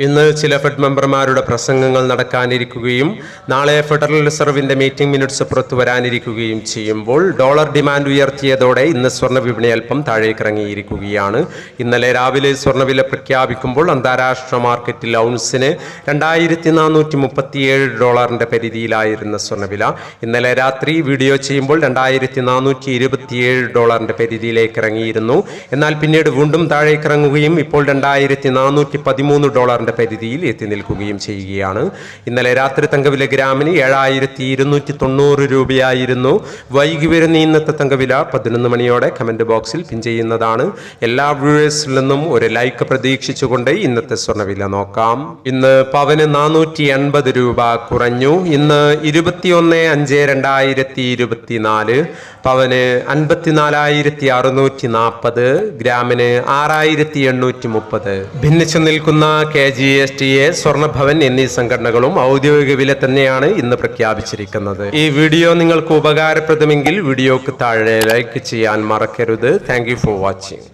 ഇന്ന് ചില ഫെഡ് മെമ്പർമാരുടെ പ്രസംഗങ്ങൾ നടക്കാനിരിക്കുകയും നാളെ ഫെഡറൽ റിസർവിന്റെ മീറ്റിംഗ് മിനിറ്റ്സ് പുറത്തു വരാനിരിക്കുകയും ചെയ്യുമ്പോൾ ഡോളർ ഡിമാൻഡ് ഉയർത്തിയതോടെ ഇന്ന് സ്വർണ വിപണി അല്പം താഴേക്കിറങ്ങിയിരിക്കുകയാണ്. ഇന്നലെ രാവിലെ സ്വർണവില പ്രഖ്യാപിക്കുമ്പോൾ അന്താരാഷ്ട്ര മാർക്കറ്റിൽ ഔൺസിന് രണ്ടായിരത്തി നാനൂറ്റി മുപ്പത്തിയേഴ് ഡോളറിന്റെ പരിധിയിലായിരുന്ന സ്വർണവില. ഇന്നലെ രാത്രി വീഡിയോ ചെയ്യുമ്പോൾ രണ്ടായിരത്തി നാനൂറ്റി ഇരുപത്തിയേഴ് ഡോളറിന്റെ പരിധിയിലേക്ക് ഇറങ്ങിയിരുന്നു എന്നാൽ പിന്നീട് വീണ്ടും താഴേക്കിറങ്ങുകയും ഇപ്പോൾ രണ്ടായിരത്തി നാനൂറ്റി പതിമൂന്ന് ഡോളറിന്റെ പരിധിയിൽ എത്തി നിൽക്കുകയും ചെയ്യുകയാണ്. ഇന്നലെ രാത്രി തങ്കവില ഗ്രാമിന് ഏഴായിരത്തി ഇരുന്നൂറ്റി തൊണ്ണൂറ് രൂപയായിരുന്നു. വൈകി വരുന്ന ഇന്നത്തെ തങ്കവില പതിനൊന്ന് മണിയോടെ കമന്റ് ബോക്സിൽ പിൻ ചെയ്യുന്നതാണ്. എല്ലാ വ്യൂവേഴ്സിൽ നിന്നും ഒരു ലൈക്ക് പ്രതീക്ഷിച്ചുകൊണ്ട് ഇന്നത്തെ സ്വർണവില നോക്കാം. ഇന്ന് പവന് നാനൂറ്റി എൺപത് രൂപ കുറഞ്ഞു. ഇന്ന് ഇരുപത്തിയൊന്ന് അഞ്ച് രണ്ടായിരത്തി ഇരുപത്തിനാല് പവന് അൻപത്തിനാലായിരത്തി അറുന്നൂറ്റി നാൽപ്പത് ഗ്രാമിന് ആറായിരത്തി എണ്ണൂറ്റി മുപ്പത് ഭിന്നിച്ചു നിൽക്കുന്ന K G S T A സ്വർണഭവൻ എന്നീ സംഘടനകളും ഔദ്യോഗിക വില തന്നെയാണ് ഇന്ന് പ്രഖ്യാപിച്ചിരിക്കുന്നത്. ഈ വീഡിയോ നിങ്ങൾക്ക് ഉപകാരപ്രദമെങ്കിൽ വീഡിയോക്ക് താഴെ ലൈക്ക് ചെയ്യാൻ മറക്കരുത്. Thank for watching